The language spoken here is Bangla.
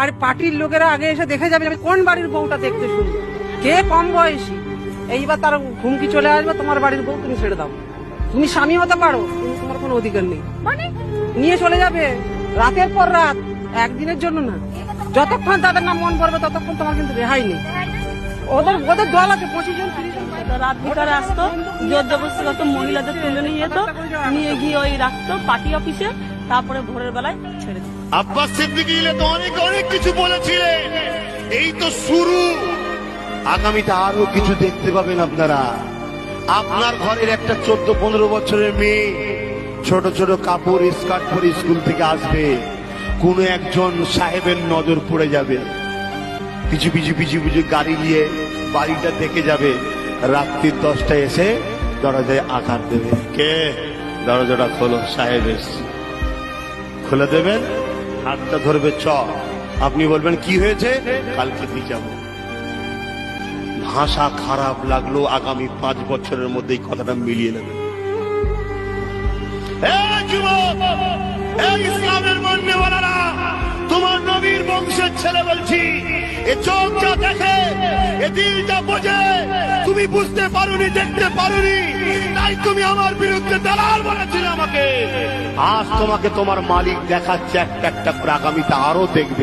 আর পার্টির লোকেরা আগে এসে দেখে যাবে আমি কোন বাড়ির বউটা দেখতে শুনি কে কম বয়সী? এইবার তার হুমকি চলে আসবে তোমার বাড়ির বউ তুমি ছেড়ে দাও। তুমি স্বামী হতে পারো কিন্তু তোমার কোনো অধিকার নেই। মানে? নিয়ে চলে যাবে রাতের পর রাত একদিনের জন্য না। যতক্ষণ তাদের নাম মন পড়বে ততক্ষণ তোমার কিন্তু রেহাই নেই। ওদের ওদের দল আছে পঁচিশ জন তিরিশ জন। রাত ভিতরে আসতো জোর জবরদস্তি মহিলাদের তুলে নিয়ে যেত নিয়ে গিয়ে ওই রাখতো পার্টি অফিসে। তারপরে ভোরের বেলায় ছেড়ে দিত আব্বাস সিদ্দিকী ইলে তো অনেক অনেক কিছু বলেছিলেন এই তো শুরু। আগামীতে আরও কিছু দেখতে পাবেন আপনারা। আপনার ঘরের একটা চোদ্দ পনেরো বছরের মেয়ে ছোট ছোট কাপড় স্কার্ট পরে স্কুল থেকে আসবে। কোন একজন সাহেবের নজর পড়ে যাবে। পিছু পিছু পিছু পিছু গাড়ি নিয়ে বাড়িটা দেখে যাবে। রাত্রি দশটায় এসে দরজায় আঘাত দেবে। কে? দরজাটা খোলো সাহেব এসছে। খুলে দেবেন? হাতটা ধরবে চ। আপনি বলবেন কি হয়েছে? কালকে দিয়ে যাব ভাষা খারাপ লাগল আগামী পাঁচ বছরের মধ্যে কথাটা মিলিয়ে নেবেন। ইসলামের মান্যওয়ালারা, তোমার নবীর বংশের ছেলে বলছি এ চোখ যা দেখে এ দিল যা বোঝে তুমি বুঝতে পারোনি দেখতে পারোনি তাই তুমি আমার বিরুদ্ধে আমাকে আজ তোমাকে তোমার মালিক দেখাচ্ছে একটা একটা করে আগামীতে আরও দেখবে।